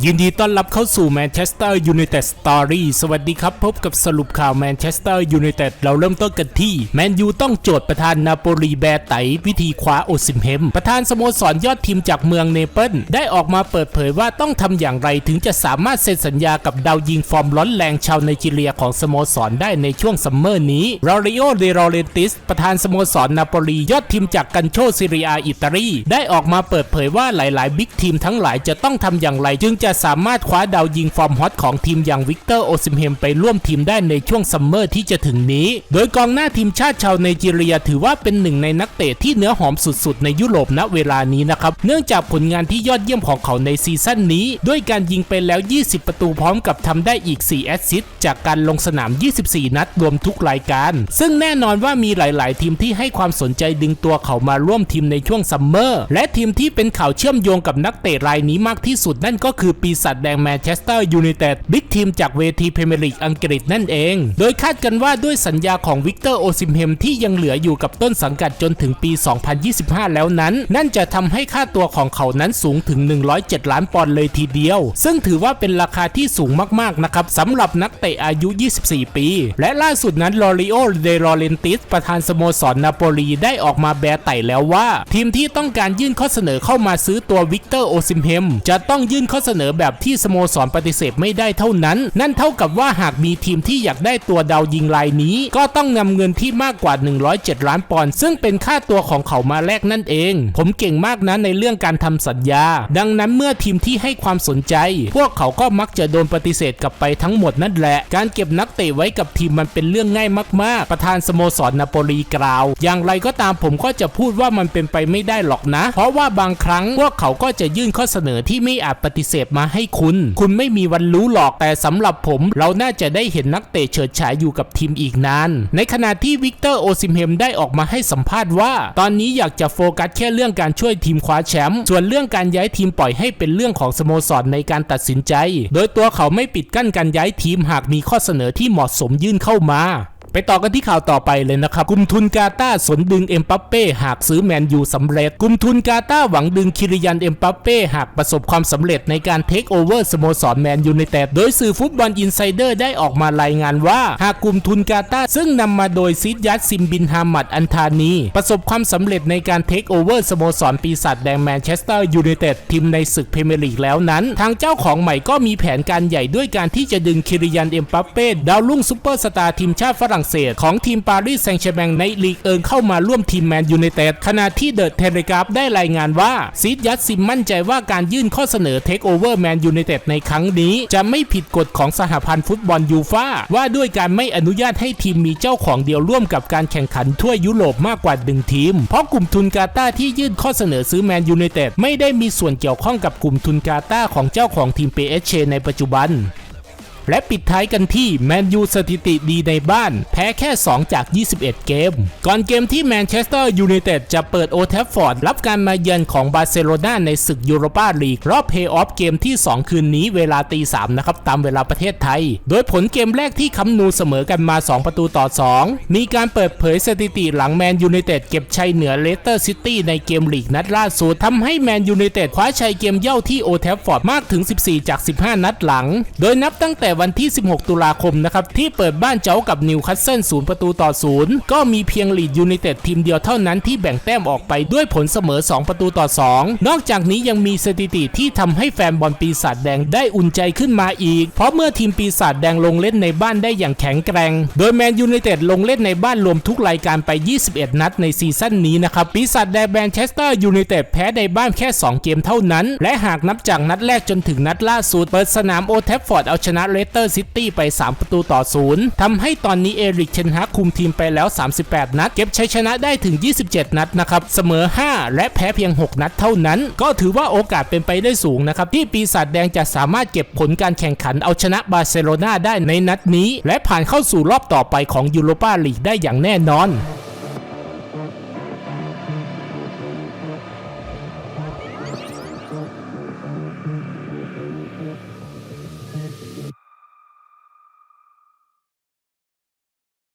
ยินดีต้อนรับเข้าสู่แมนเชสเตอร์ยูไนเต็ดสตอรี่สวัสดีครับพบกับสรุปข่าวแมนเชสเตอร์ยูไนเต็ดเราเริ่มต้นกันที่แมนยูต้องโจทย์ประธานนาโปลีแบร์ไตวิธีคว้าโอซิมเฮมประธานสโมสรยอดทีมจากเมืองเนเปิลได้ออกมาเปิดเผยว่าต้องทำอย่างไรถึงจะสามารถเซ็นสัญญากับดาวยิงฟอร์มร้อนแรงชาวไนจีเรียของสโมสรได้ในช่วงซัมเมอร์นี้รอริโอเดโรเลนติสประธานสโมสรนาโปลียอดทีมจากกันโชซิเรียอิตาลีได้ออกมาเปิดเผยว่าหลาย ๆ บิ๊กทีมทั้งหลายจะต้องทำอย่างไรจึงจะสามารถคว้าดาวยิงฟอร์มฮอตของทีมอย่างวิกเตอร์โอซิมเฮมไปร่วมทีมได้ในช่วงซัมเมอร์ที่จะถึงนี้ โดยกองหน้าทีมชาติชาวไนจีเรียถือว่าเป็นหนึ่งในนักเตะที่เนื้อหอมสุดๆ ในยุโรปณเวลานี้นะครับ เนื่องจากผลงานที่ยอดเยี่ยมของเขาในซีซั่นนี้ ด้วยการยิงไปแล้ว 20 ประตูพร้อมกับทำได้อีก 4 แอสซิสต์จากการลงสนาม 24 นัดรวมทุกรายการ ซึ่งแน่นอนว่ามีหลายๆ ทีมที่ให้ความสนใจดึงตัวเขามาร่วมทีมในช่วงซัมเมอร์และทีมที่เป็นข่าวเชื่อมโยงกับนักเตะรายนี้มากที่สุดนั่นก็คือปีศาจแดงแมนเชสเตอร์ยูไนเต็ดบิ๊กทีมจากเวทีพรีเมียร์ลีกอังกฤษนั่นเอง โดยคาดกันว่าด้วยสัญญาของวิกเตอร์โอซิมเฮมที่ยังเหลืออยู่กับต้นสังกัดจนถึงปี 2025 แล้วนั้น นั่นจะทำให้ค่าตัวของเขานั้นสูงถึง 107 ล้านปอนด์เลยทีเดียว ซึ่งถือว่าเป็นราคาที่สูงมากๆนะครับสำหรับนักเตะอายุ 24 ปี และล่าสุดนั้นลอริโอเดโรเลนติสประธานสโมสรนาโปลีได้ออกมาแบไต่แล้วว่า ทีมที่ต้องการยื่นข้อเสนอเข้ามาซื้อตัววิกเตอร์โอซิมเฮมจะต้องยื่นข้อเสนอแบบที่สโมสรปฏิเสธไม่ได้เท่านั้น นั่นเท่ากับว่าหากมีทีมที่อยากได้ตัวดาวยิงรายนี้ ก็ต้องนำเงินที่มากกว่า 107 ล้านปอนด์ซึ่งเป็นค่าตัวของเขามาแลกนั่นเอง ผมเก่งมากนะในเรื่องการทำสัญญา ดังนั้นเมื่อทีมที่ให้ความสนใจ พวกเขาก็มักจะโดนปฏิเสธกลับไปทั้งหมดนั่นแหละ การเก็บนักเตะไว้กับทีมมันเป็นเรื่องง่ายมาก ๆ ประธานสโมสรนาโปลีกล่าว อย่างไรก็ตามผมก็จะพูดว่ามันเป็นไปไม่ได้หรอกนะ เพราะว่าบางครั้งพวกเขาก็จะยื่นข้อเสนอที่ไม่อาจปฏิเสธมาให้คุณ คุณไม่มีวันรู้หรอกแต่สำหรับผม เราน่าจะได้เห็นนักเตะเฉิดฉายอยู่กับทีมอีกนาน ในขณะที่วิกเตอร์โอซิมเฮมได้ออกมาให้สัมภาษณ์ว่า ตอนนี้อยากจะโฟกัสแค่เรื่องการช่วยทีมคว้าแชมป์ส่วนเรื่องการย้ายทีมปล่อยให้เป็นเรื่องของสโมสรในการตัดสินใจ โดยตัวเขาไม่ปิดกั้นการย้ายทีมหากมีข้อเสนอที่เหมาะสมยื่นเข้ามา ไปต่อกันที่ข่าวต่อไปเลยนะครับกลุ่มทุนกาตาสนดึงเอ็มปัปเป้หากซื้อแมนยูสำเร็จกลุ่มทุนกาตาหวังดึงคิริยันเอ็มปัปเป้หากประสบความสำเร็จในการเทคโอเวอร์สโมสรแมนยูในแต่โดยสื่อฟุตบอลอินไซเดอร์ได้ออกมารายงานว่า หากกลุ่มทุนกาตาซึ่งนำมาโดยซิดยัดซิมบินฮามัดอันธานี ประสบความสำเร็จในการเทคโอเวอร์สโมสรปีศาจแดงแมนเชสเตอร์ยูไนเต็ดทีมในศึกพรีเมียร์ลีกแล้วนั้น ทางเจ้าของใหม่ก็มีแผนการใหญ่ด้วยการที่จะดึงคิริยันเอ็มปัปเป้ดาวรุ่งซูเปอร์สตาร์ทีมชาติฝรั่งเศสของทีมปารีสแซงต์แชร์แมงในลีกเอิงเข้ามาร่วมทีมแมนยูไนเต็ดขณะที่เดอะเทเลกราฟได้รายงานว่าซีดยัดซิมมั่นใจว่าการยื่นข้อเสนอเทคโอเวอร์แมนยูไนเต็ดในครั้งนี้จะไม่ผิดกฎของสหพันธ์ฟุตบอลยูฟ่าว่าด้วยการไม่อนุญาตให้ทีมมีเจ้าของเดียวร่วมกับการแข่งขันทั่วยุโรปมากกว่าหนึ่งทีม เพราะกลุ่มทุนกาตาที่ยื่นข้อเสนอซื้อแมนยูไนเต็ดไม่ได้มีส่วนเกี่ยวข้องกับกลุ่มทุนกาตาของเจ้าของทีมเปเอชในปัจจุบัน และปิดท้ายกันที่แมนยูสถิติดีในบ้าน แพ้แค่ 2 จาก 21 เกม ก่อนเกมที่แมนเชสเตอร์ยูไนเต็ดจะเปิดโอเทฟฟอร์ดรับการมาเยือนของบาร์เซโลนาในศึกยูโรปาลีกรอบเพย์ออฟเกมที่ 2 คืนนี้เวลาตี3นะครับ ตามเวลาประเทศไทย โดยผลเกมแรกที่คำนูเสมอกันมา 2 ประตูต่อ 2 มีการเปิดเผยสถิติหลังแมนยูไนเต็ดเก็บชัยเหนือเลสเตอร์ซิตี้ในเกมลีกนัดล่าสุดทำให้แมนยูไนเต็ดคว้าชัยเกมเย่าที่โอเทฟฟอร์ดมากถึง 14 จาก 15 นัดหลัง โดยนับตั้งแต่วันที่ 16 ตุลาคมนะครับที่เปิดบ้านเจ้ากับนิวคาสเซิลศูนย์ประตูต่อศูนย์ก็มีเพียงลีดยูไนเต็ดทีมเดียวเท่านั้นที่แบ่งแต้มออกไปด้วยผลเสมอ 2 ประตูต่อ 2 นอกจากนี้ยังมีสถิติที่ทำให้แฟนบอลปีศาจแดงได้อุ่นใจขึ้นมาอีก เพราะเมื่อทีมปีศาจแดงลงเล่นในบ้านได้อย่างแข็งแกร่ง โดยแมนยูไนเต็ดลงเล่นในบ้านรวมทุกรายการไป 21 นัดในซีซั่นนี้นะครับปีศาจแดงแมนเชสเตอร์ยูไนเต็ดแพ้ในบ้านแค่ 2 เกมเท่านั้น และหากนับจากนัดแรกจนถึงนัดล่าสุดเปิดสนามโอเทฟฟอร์ดเอาชนะเลสเตอร์ซิตี้ไป 3 ประตูต่อศูนย์ทำให้ตอนนี้เอริกเชนฮากคุมทีมไปแล้ว 38 นัด เก็บชัยชนะได้ถึง 27 นัดนะครับเสมอ 5 และแพ้เพียง 6 นัดเท่านั้น ก็ถือว่าโอกาสเป็นไปได้สูงนะครับที่ปีศาจแดงจะสามารถเก็บผลการแข่งขันเอาชนะบาร์เซโลนาได้ในนัดนี้ และผ่านเข้าสู่รอบต่อไปของยูโรปาลีกได้อย่างแน่นอน